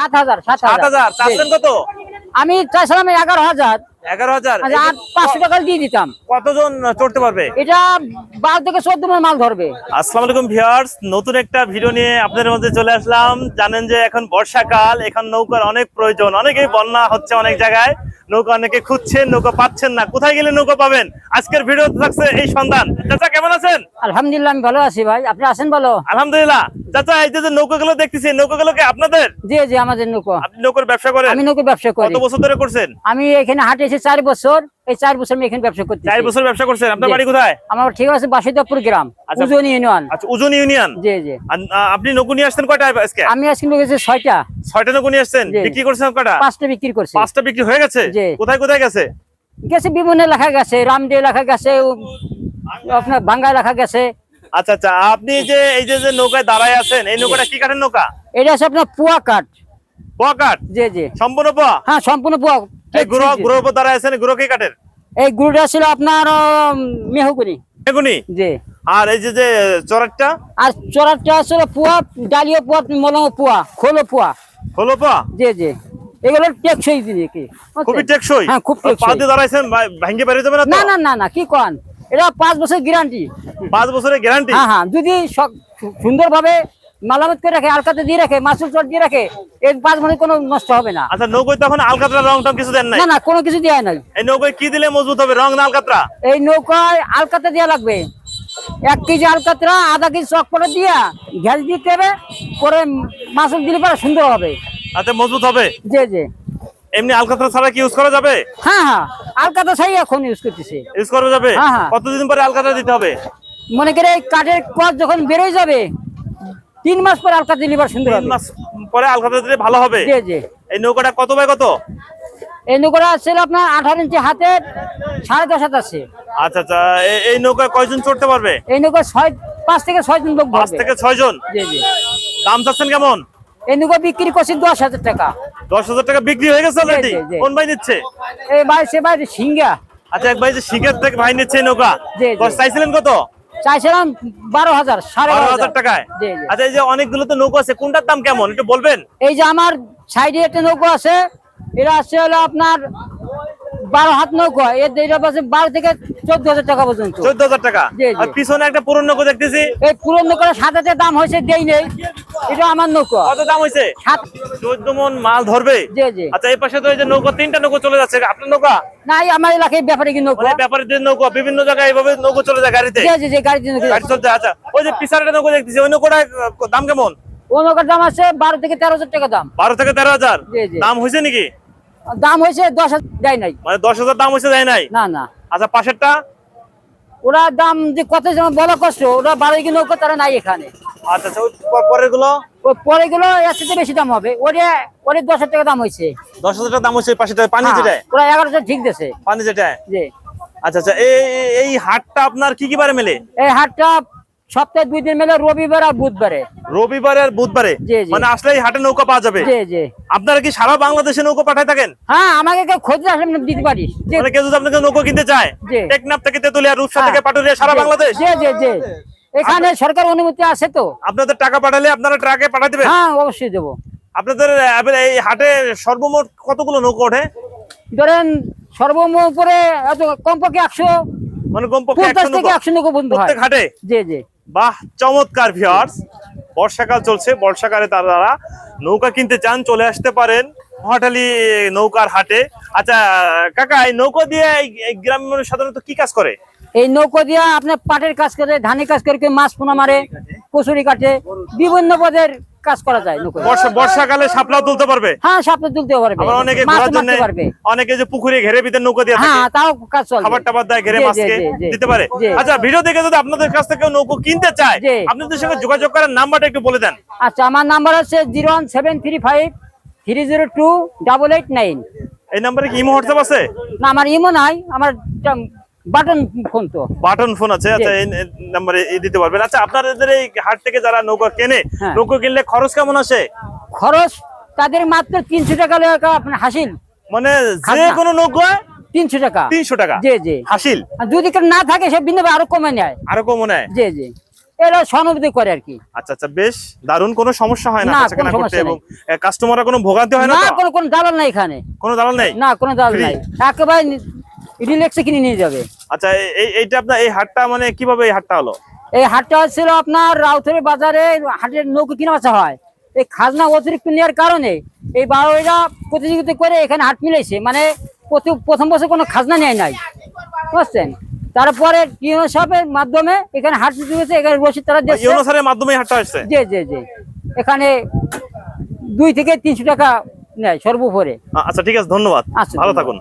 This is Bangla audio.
সাত হাজার সাত সাত হাজার হাজার চাচ্ছেন কত? আমি চাইছিলাম এগারো হাজার। এগারো হাজার। আচ্ছা, পাঁচশো টাকা দিয়ে দিতাম। কতজন চড়তে পারবে? এটা বারো থেকে চোদ্দ মন মাল ধরবে। আসসালামু আলাইকুম ভিউয়ার্স নতুন একটা ভিডিও নিয়ে আপনাদের মধ্যে চলে আসলাম। জানেন যে এখন বর্ষাকাল এখন নৌকার অনেক প্রয়োজন। অনেকেই বন্যা হচ্ছে অনেক জায়গায়। নৌকা অনেকে খুঁজছেন নৌকা পাচ্ছেন না। কোথায় গেলে নৌকা পাবেন? আজকের ভিডিও থাকছে এই সন্ধান। চাচা কেমন আছেন? আলহামদুলিল্লাহ আমি ভালো আছি ভাই। আপনি আছেন ভালো আলহামদুলিল্লাহ। চাচা এই যে যে নৌকাগুলো দেখতেছি নৌকাগুলো কি আপনাদের? জি জি আমাদের নৌকো। আপনি নৌকার ব্যবসা করেন? আমি নৌকো ব্যবসা করি। কত বছর ধরে করছেন? আমি এখানে হাটে এসে চার বছর এই চার বছর আমি এখানে ব্যবসা করছি চার বছর ব্যবসা করছেন? আপনার বাড়ি কোথায়? আমার ঠিক আছে বাসুদেবপুর গ্রাম আচ্ছা। উজনি ইউনিয়ন। আচ্ছা উজন ইউনিয়ন? জি জি। আপনি নৌকো নিয়ে আসছেন কয়টা আজকে? আমি আজকে নিয়ে গেছি ছয়টা। ছয়টা নৌকো নিয়ে আসছেন। বিক্রি করছেন কয়টা? পাঁচটা বিক্রি করছি। পাঁচটা বিক্রি হয়ে গেছে। কোথায় কোথায় গেছে? গেছে বিভিন্ন লেখা গেছে রামদে লেখা গেছে আপনার বাঙ্গা লেখা গেছে আচ্ছা আচ্ছা আপনি যে এই যে যে নৌকায় দাঁড়ায় আছেন এই নৌকাটা কি কাঠের নৌকা? এটা আছে আপনার পুয়া কাঠ। পোয়া কাঠ? জি জি। সম্পূর্ণ পোয়া? হ্যাঁ সম্পূর্ণ পুয়া। এই গুঁড়োর উপর দাঁড়ায় আছেন গুঁড়ো কি কাঠের? এই গুড়টা ছিল আপনার উম, মেহগুনি। জি। আর এই যে যে চরারটা আর চোরাটা ছিল পুয়া ডালিয়া পুয়া মলম পুয়া খোলো পুয়া। হলো পোয়া? জি জি। এগুলো টেকসই দিদি কি? খুবই টেকসই? হ্যাঁ খুব পা টেকসই। দিয়ে দাঁড়াইছেন ভা- ভাঙ্গে বেরিয়ে যাবে না না না না না কি কন? এটা পাঁচ বছর গ্যারান্টি পাঁচ বছরের গ্যারান্টি হ্যাঁ হ্যাঁ যদি সুন্দর ভাবে মালামত করে রাখে আলকাতে দিয়ে রাখে মাসুল চট দিয়ে রাখে এই পাঁচ বছর কোনো নষ্ট হবে না। আচ্ছা নৌকোয় তখন আলকাতরা রং টং কিছু দেন না না কোনো কিছু দেওয়া নাই। এই নৌকোয় কি দিলে মজবুত হবে রং না আলকাতরা? এই নৌকায় আলকাতে দেওয়া লাগবে। এক কেজি আলকাতরা আধা কেজি চক পরে দিয়া গ্যাস দিতে হবে পরে মাসুল দিলে পরে সুন্দর হবে। আচ্ছা মজবুত হবে? জি জি। এমনি আলকাতরা ছাড়া কি ইউজ করা যাবে? হ্যাঁ হ্যাঁ। আলকাতা ছাই এখন ইউজ করতেছে। ইউজ করা যাবে? হ্যাঁ, হ্যাঁ। কতদিন পরে আলকাতরা দিতে হবে? মনে করে এই কাঠের কচ যখন বেরোয় যাবে তিন মাস পরে আলকাতা দিলে পরে সুন্দর তিন মাস পরে আলকাতরা দিলে ভালো হবে? জি জি। এই নৌকাটা কত বাই কত? এই নৌকাটা ছিল আপনার আঠারো ইঞ্চি হাতের সাড়ে দশ হাত আছে। আচ্ছা আচ্ছা। এই নৌকায় কয়জন চড়তে পারবে? এই নৌকা ছয় পাঁচ থেকে ছয় জন লোক পাঁচ থেকে ছয় জন? জি জি। দাম চাচ্ছেন কেমন? এই নৌকা বিক্রি করছি দশ হাজার টাকা। দশ হাজার টাকা বিক্রি হয়ে গেছে অলরেডি। কোন ভাই নিচ্ছে? এই ভাই সে ভাই সিঙ্গা আচ্ছা এক ভাই যে সিঙ্গার থেকে ভাই নিচ্ছে নৌকা। চাইছিলেন কত? চাইছিলাম বারো হাজার সাড়ে বারো হাজার। টাকায়। আচ্ছা এই যে অনেকগুলো তো নৌকা আছে কোনটার দাম কেমন? একটু বলবেন। এই যে আমার সাইডে একটা নৌকা আছে এটা আছে হলো আপনার বারো হাত নৌকা এর এটা পাচ্ছে বারো থেকে চোদ্দ হাজার টাকা পর্যন্ত। চোদ্দ হাজার টাকা। আর পিছনে একটা পুরনো নৌকা দেখতেছি। এই পুরো নৌকার সাত হাজার দাম হয়েছে দেই নেই। এটা আমার নৌকা। কত দাম হয়েছে? সাত চোদ্দ মন মাল ধরবে? জি জি। আচ্ছা এই পাশে তো এই যে নৌকা তিনটা নৌকা চলে যাচ্ছে। আপনার নৌকা? না এই আমার এলাকায় ব্যাপারে কি নৌকা? মানে ব্যাপারীদের নৌকা বিভিন্ন জায়গায় এইভাবে নৌকা চলে যায় গাড়িতে? জি জি জি গাড়ি চলছে আচ্ছা ওই যে পিছনে একটা নৌকা দেখতেছি ওই নৌকাটা দাম কেমন? ও নৌকার দাম আছে বারো থেকে তেরো হাজার টাকা দাম। বারো থেকে তেরো হাজার। দাম হয়েছে নাকি? দাম হয়েছে দশ হাজার দেয় নাই। মানে দশ হাজার দাম হয়েছে নাই? না না। আচ্ছা পাশেরটা? ওরা দাম যে কত যেমন বলা কষ্ট ওরা বারো কি নৌকা তারা নাই এখানে। আচ্ছা আচ্ছা পরেরগুলো পরে গুলো থেকে বেশি দাম হবে। ওরে ওরে দশ হাজার টাকা দাম হয়েছে। দশ হাজার টাকা দাম পানি হ্যাঁ, যেটায়? ওরা এগারোশো ঠিক দিয়েছে। পানি জি। আচ্ছা আচ্ছা এই এই- এই হাটটা আপনার কি কি বারে মেলে? এই হাটটা সপ্তাহে দুই দিন মেলে রবিবার আর বুধবারে। রবিবারে আর বুধবারে। মানে আসলে হাটে নৌকা পাওয়া যাবে? জি জি। আপনারা কি সারা বাংলাদেশে নৌকা পাঠায় থাকেন? হ্যাঁ আমাকে কেউ খোঁজ আসলে দিতে পারিস জি। মানে কেউ যদি আপনাকে নৌকা কিনতে চায়। টেকনাফ থেকে তেতুলিয়া রূপসা হ্যাঁ। থেকে পাটুরিয়া সারা বাংলাদেশ? জি জি জি। এখানে সরকার অনুমতি আছে তো। আপনাদের টাকা পাঠালে আপনারা ট্রাকে পাঠাতে দেবেন? হ্যাঁ অবশ্যই দেবো। আপনাদের এই হাটে সর্বমোট কতগুলো নৌকা ওঠে? ধরেন সর্বমোট উপরে কমপক্ষে একশো মানে কমপক্ষে একশো নৌকা। একশো নৌকা বন্ধু হয়। প্রত্যেক হাটে? জি জি। বাহ চমৎকার ভিওয়ার্স বর্ষাকাল চলছে বর্ষাকালে তারা নৌকা কিনতে চান চলে আসতে পারেন মহাটালি নৌকার হাটে। আচ্ছা কাকা এই নৌকা দিয়ে মানুষ সাধারণত কি কাজ করে? এই নৌকো দিয়ে আপনার পাটের কাজ করে ধানের কাজ করে মাছ পোনা মারে কচুরি কাটে বিভিন্ন পদের কাজ করা যায় নৌকো বর্ষা বর্ষাকালে সাপলাও তুলতে পারবে? হ্যাঁ সাপে তুলতে পারবে। আবার অনেকে ঘোরার জন্য অনেকে যে পুকুরে ঘেরে ভিতরে নৌকা দিয়ে থাকে। হ্যাঁ তাও কাজ চলবে খাবার টাবার দেয় ঘেরে মাছকে। দিতে পারে। আচ্ছা ভিডিও দেখে যদি আপনাদের কাছ থেকে কেউ নৌকো কিনতে চায় আপনাদের সঙ্গে যোগাযোগ করার নাম্বারটা একটু বলে দেন। আচ্ছা আমার নাম্বার হচ্ছে zero one seven three five three zero two double eight nine. এই নাম্বারে কি ইমো হোয়াটসঅ্যাপ আছে? না আমার ইমো নাই আমার বাটন ফোন তো। বাটন ফোন আছে আচ্ছা এই নাম্বারে দিতে পারবেন। আচ্ছা আপনাদের এই হাট থেকে যারা নৌকা কেনে হ্যাঁ। নৌকা কিনলে খরচ কেমন আসে? খরচ তাদের মাত্র তিনশো টাকা আপনার হাসিল। মানে যে কোনো নৌকা তিনশো টাকা। তিনশো টাকা। জি জি। হাসিল। যদি না থাকে সে বিন্দু আরও কমে নেয়। আরও কম নেয়? জি জি। এরা সহানুভূতি করে আর কি। আচ্ছা আচ্ছা বেশ দারুণ। কোনো সমস্যা হয় না কোনো করতে এবং কাস্টমাররা কোনো ভোগান্তি হয় না না কোনো কোনো দালাল নাই এখানে। কোনো দালাল নেই? না কোনো দালাল নাই। একেবারে রিল্যাক্সে কিনে নিয়ে যাবে। আচ্ছা এই- এই এইটা আপনার এই হাটটা মানে কীভাবে এই হাটটা হলো? এই হাটটা ছিল আপনার রাউথরি বাজারে হাটের নৌকো কিনে বাঁচা হয়। এই খাজনা অতিরিক্ত নেওয়ার কারণে এই বারোইরা প্রতিযোগিতা করে এখানে হাট মিলেছে মানে প্রথম বছর কোনো খাজনা নেয় নাই। বুঝছেন? তারপরে সাহেবের মাধ্যমে এখানে হাট হয়েছে এখানে রসিদ তারা ইউনো স্যারের মাধ্যমে হাটটা আসছে? জি জি জি। এখানে দুই থেকে তিনশো টাকা নেয় সর্বোপরে। আচ্ছা ঠিক আছে ধন্যবাদ। আচ্ছা, ভালো থাকুন।